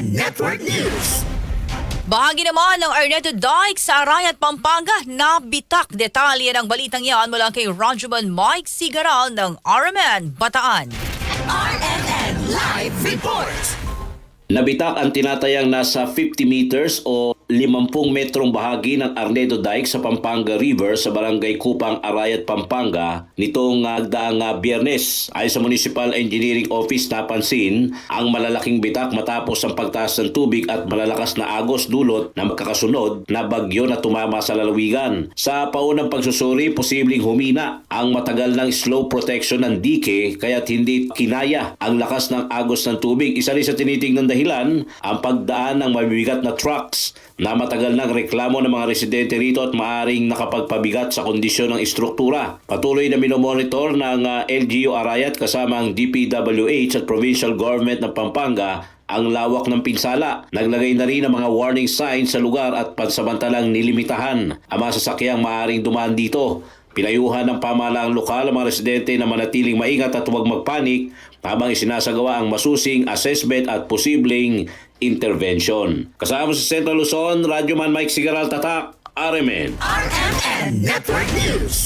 Network News. Bahagi naman ng Ernesto Dike sa Arayat, Pampanga, nabitak detalye ng balitang yan mula kay Radyoman Mike Sigaral ng RMN Bataan. RMN Live Report. Nabitak ang tinatayang nasa 50 meters o 50 metrong bahagi ng Arnedo Dike sa Pampanga River sa barangay Kupang, Arayat, Pampanga nitong uh, daang uh, biyernes. Ayon sa Municipal Engineering Office napansin ang malalaking bitak matapos ang pagtaas ng tubig at malalakas na agos dulot na magkakasunod na bagyo na tumama sa lalawigan. Sa paunang pagsusuri, posibleng humina ang matagal ng slow protection ng dike kaya't hindi kinaya ang lakas ng agos ng tubig. Isa rin sa tinitingnan dahilan ang pagdaan ng mabibigat na trucks na matagal nang reklamo ng mga residente rito at maaring nakapagpabigat sa kondisyon ng istruktura. Patuloy na minomonitor ng ah, LGU Arayat kasama ang DPWH at Provincial Government ng Pampanga ang lawak ng pinsala. Naglagay na rin ng mga warning signs sa lugar at pansamantalang nilimitahan ang mga sasakyang maaring dumaan dito. Pinayuhan ng pamahalaang lokal ang mga residente na manatiling maingat at huwag magpanik habang isinasagawa ang masusing assessment at posibleng intervention. Kasama sa Central Luzon, Radyoman Mike Sigaral Tatak, RMN. RMN Network News.